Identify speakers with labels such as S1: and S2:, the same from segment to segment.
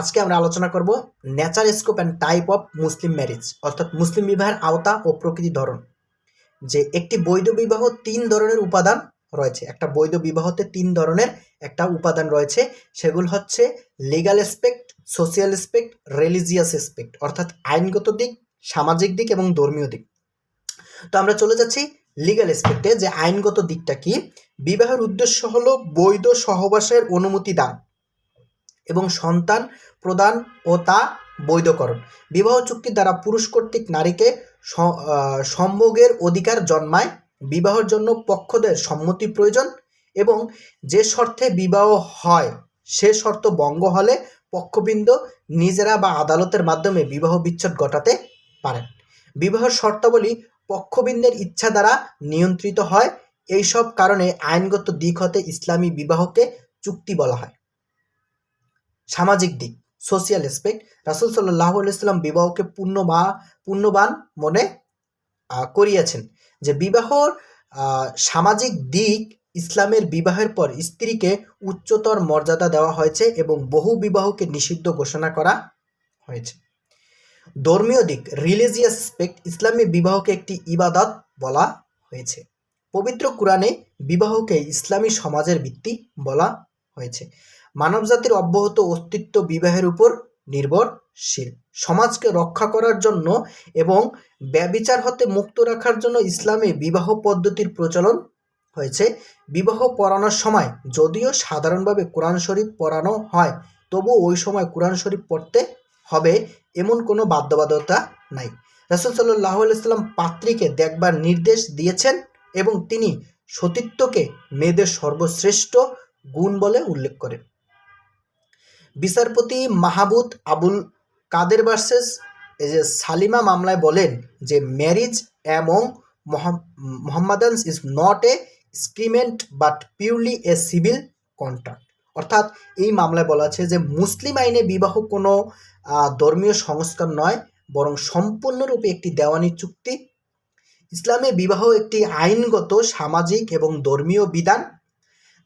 S1: আজকে আমরা আলোচনা করব nature scope and type of Muslim marriage অর্থাৎ মুসলিম বিবাহের আওতা ও প্রকৃতি ধরন, যে একটি বৈধ বিবাহ তিন ধরনের উপাদান রয়েছে। একটা বৈধ বিবাহতে তিন ধরনের একটা উপাদান রয়েছে, সেগুলো হচ্ছে legal aspect social aspect religious aspect অর্থাৎ আইনগত দিক, সামাজিক দিক এবং ধর্মীয় দিক। তো আমরা চলে যাচ্ছি লিগাল এসপেক্টে যে আইনগত দিকটা কি? বিবাহের উদ্দেশ্য হলো বৈধ সহবাসের অনুমতি দান। এবং সন্তান প্রদান ও তা বৈধকরণ। বিবাহ চুক্তি দ্বারা পুরুষ কর্তৃক নারীকে সম্ভোগের অধিকার জন্মায়। বিবাহের জন্য পক্ষদের সম্মতি প্রয়োজন এবং যে শর্তে বিবাহ হয়, সে শর্ত ভঙ্গ হলে পক্ষবৃন্দ নিজেরা বা আদালতের মাধ্যমে বিবাহ বিচ্ছেদ ঘটাতে পারেন। বিবাহের শর্তাবলী পক্ষবৃন্দের ইচ্ছা দ্বারা নিয়ন্ত্রিত হয়। এইসব কারণে আইনগত দিক হতে ইসলামী বিবাহকে চুক্তি বলা হয়। সামাজিক দিক সোশিয়াল এসপেক্ট রাসুল সাল্লাহ আলাইসাল্লাম বিবাহকে পূর্ণমা, পূর্ণবান মনে করিয়াছেন যে বিবাহর সামাজিক দিক ইসলামের বিবাহের পর স্ত্রীকে উচ্চতর মর্যাদা দেওয়া হয়েছে এবং বহু বিবাহকে নিষিদ্ধ ঘোষণা করা হয়েছে। ধর্মীয় দিক রিলিজিয়াস এসপেক্ট ইসলামী বিবাহকে একটি ইবাদত বলা হয়েছে। পবিত্র কোরআনে বিবাহকে ইসলামী সমাজের ভিত্তি বলা হয়েছে। মানবজাতির অব্যাহত অস্তিত্ব বিবাহের উপর নির্ভরশীল। সমাজকে রক্ষা করার জন্য এবং ব্যবিচার হতে মুক্ত রাখার জন্য ইসলামে বিবাহ পদ্ধতির প্রচলন হয়েছে। বিবাহ পড়ানোর সময় যদিও সাধারণভাবে কোরআন শরীফ পড়ানো হয় তবু ওই সময় কোরআন শরীফ পড়তে হবে এমন কোনো বাধ্যবাধকতা নাই। রাসুল সাল্লাহ আলাইসাল্লাম পাত্রীকে দেখবার নির্দেশ দিয়েছেন এবং তিনি সতীত্বকে মেয়েদের সর্বশ্রেষ্ঠ গুণ বলে উল্লেখ করেন। বিচারপতি মাহবুদ আবুল কাদের ভার্সেস, এই যে সালিমা মামলায় বলেন যে marriage among Mohammedans is not a sacrament but purely a civil contract. অর্থাৎ এই মামলায় বলা আছে যে মুসলিম আইনে বিবাহ কোনো ধর্মীয় সংস্কার নয়, বরং সম্পূর্ণরূপে একটি দেওয়ানি চুক্তি। ইসলামে বিবাহ একটি আইনগত, সামাজিক এবং ধর্মীয় বিধান।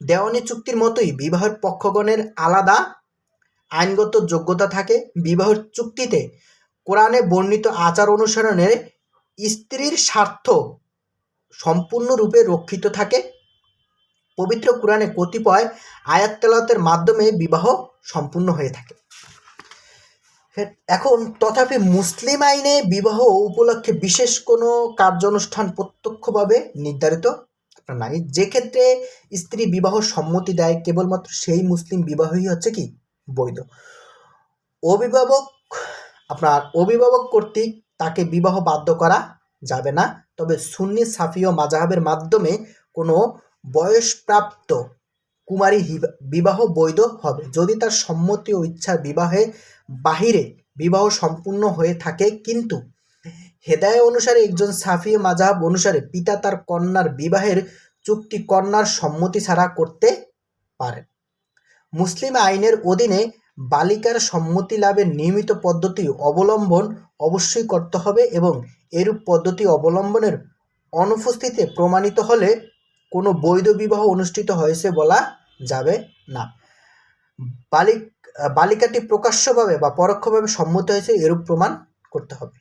S1: দেওয়ানি চুক্তির মতোই বিবাহের পক্ষগণের আলাদা আইনগত যোগ্যতা থাকে বিবাহ চুক্তিতে। কোরআনে বর্ণিত আচার অনুসরণের স্ত্রীর স্বার্থ সম্পূর্ণরূপে রক্ষিত থাকে। পবিত্র কোরআনে কতিপয় আয়াত তেলাওয়াতের মাধ্যমে বিবাহ সম্পূর্ণ হয়ে থাকে। এখন তথাপি মুসলিম আইনে বিবাহ উপলক্ষে বিশেষ কোনো কার্যানুষ্ঠান প্রত্যক্ষভাবে নির্ধারিত নাই। যে ক্ষেত্রে স্ত্রী বিবাহ সম্মতি দেয়, কেবলমাত্র সেই মুসলিম বিবাহই হচ্ছে কি? বৈধ। অভিভাবক, আপনার অভিভাবক কর্তৃক তাকে বিবাহ বাধ্য করা যাবে না, তবে সুন্নি সাফি ও মাজাহাবের মাধ্যমে কোনো বয়সপ্রাপ্ত কুমারী বিবাহ বৈধ হবে। যদি তার সম্মতি ও ইচ্ছার বিবাহে বাহিরে বিবাহ সম্পূর্ণ হয়ে থাকে, কিন্তু হেদায় অনুসারে একজন সাফি মাজাহাব অনুসারে পিতা তার কন্যার বিবাহের চুক্তি কন্যার সম্মতি ছাড়া করতে পারেন। মুসলিম আইনের অধীনে বালিকার সম্মতি লাভের নিয়মিত পদ্ধতি অবলম্বন অবশ্যই করতে হবে এবং এরূপ পদ্ধতি অবলম্বনের অনুপস্থিতিতে প্রমাণিত হলে কোনো বৈধ বিবাহ অনুষ্ঠিত হয়েছে বলা যাবে না। বালিক, বালিকাটি প্রকাশ্যভাবে বা পরোক্ষভাবে সম্মত হয়েছে এরূপ প্রমাণ করতে হবে।